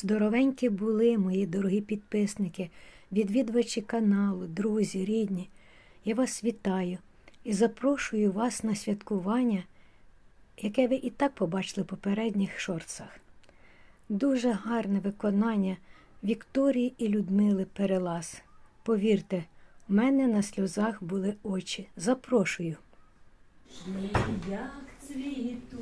Здоровенькі були мої дорогі підписники, відвідувачі каналу, друзі, рідні. Я вас вітаю і запрошую вас на святкування, яке ви і так побачили в попередніх шорцах. Дуже гарне виконання Вікторії і Людмили Перелаз. Повірте, у мене на сльозах були очі. Запрошую. Як цвітуть,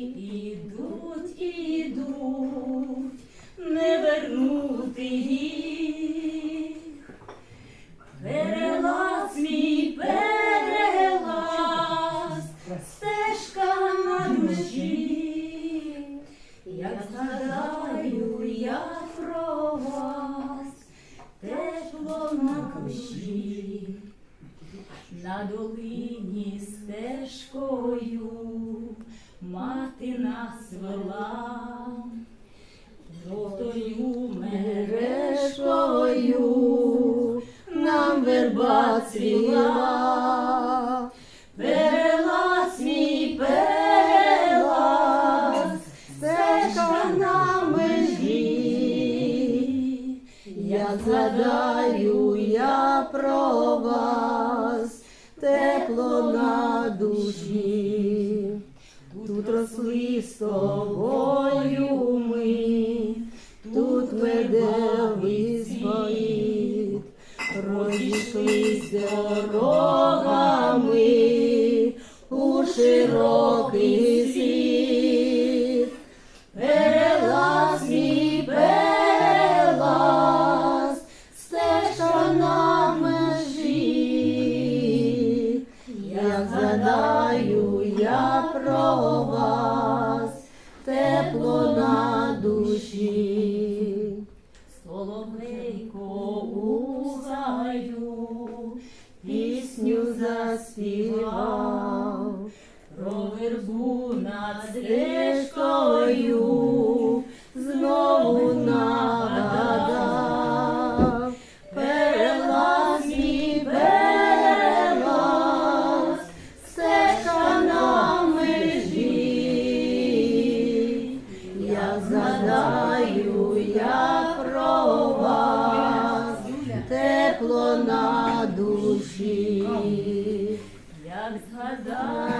ідуть, ідуть, не вернути їх. Перелаз мій перелаз, стежка на душі, як згадаю я про вас, тепло на душі, на долині стежкою мати нас вела, жовтою мережкою нам верба цвіла. Перелаз мій перелаз, стежка на межі. Я згадаю я про вас, тепло на душі. Тут з тобою ми, тут медовий світ, розійшлись дорогами у широкий світ. Про вас, тепло на душі. Соловейко у гаю, пісню заспівав, про вербу над стежкою душі. Як згадаю